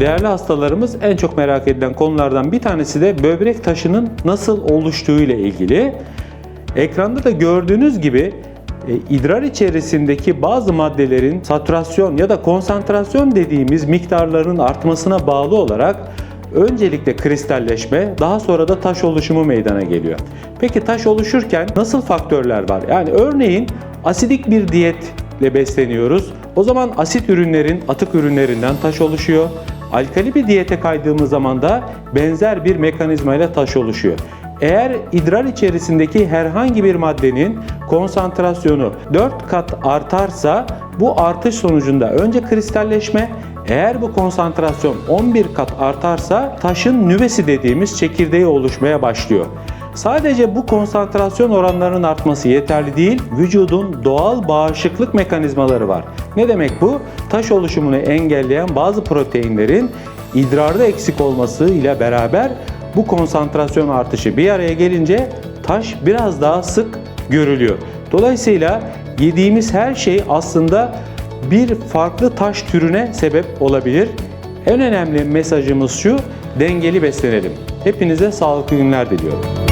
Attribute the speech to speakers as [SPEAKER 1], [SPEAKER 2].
[SPEAKER 1] Değerli hastalarımız en çok merak edilen konulardan bir tanesi de böbrek taşının nasıl oluştuğu ile ilgili. Ekranda da gördüğünüz gibi e, idrar içerisindeki bazı maddelerin saturasyon ya da konsantrasyon dediğimiz miktarların artmasına bağlı olarak öncelikle kristalleşme, daha sonra da taş oluşumu meydana geliyor. Peki taş oluşurken nasıl faktörler var? Yani örneğin asidik bir diyetle besleniyoruz. O zaman asit ürünlerin, atık ürünlerinden taş oluşuyor. Alkali bir diyete kaydığımız zaman da benzer bir mekanizmayla taş oluşuyor. Eğer idrar içerisindeki herhangi bir maddenin konsantrasyonu 4 kat artarsa bu artış sonucunda önce kristalleşme, eğer bu konsantrasyon 11 kat artarsa taşın nüvesi dediğimiz çekirdeği oluşmaya başlıyor. Sadece bu konsantrasyon oranlarının artması yeterli değil, vücudun doğal bağışıklık mekanizmaları var. Ne demek bu? Taş oluşumunu engelleyen bazı proteinlerin idrarda eksik olması ile beraber bu konsantrasyon artışı bir araya gelince taş biraz daha sık görülüyor. Dolayısıyla yediğimiz her şey aslında bir farklı taş türüne sebep olabilir. En önemli mesajımız şu, dengeli beslenelim. Hepinize sağlıklı günler diliyorum.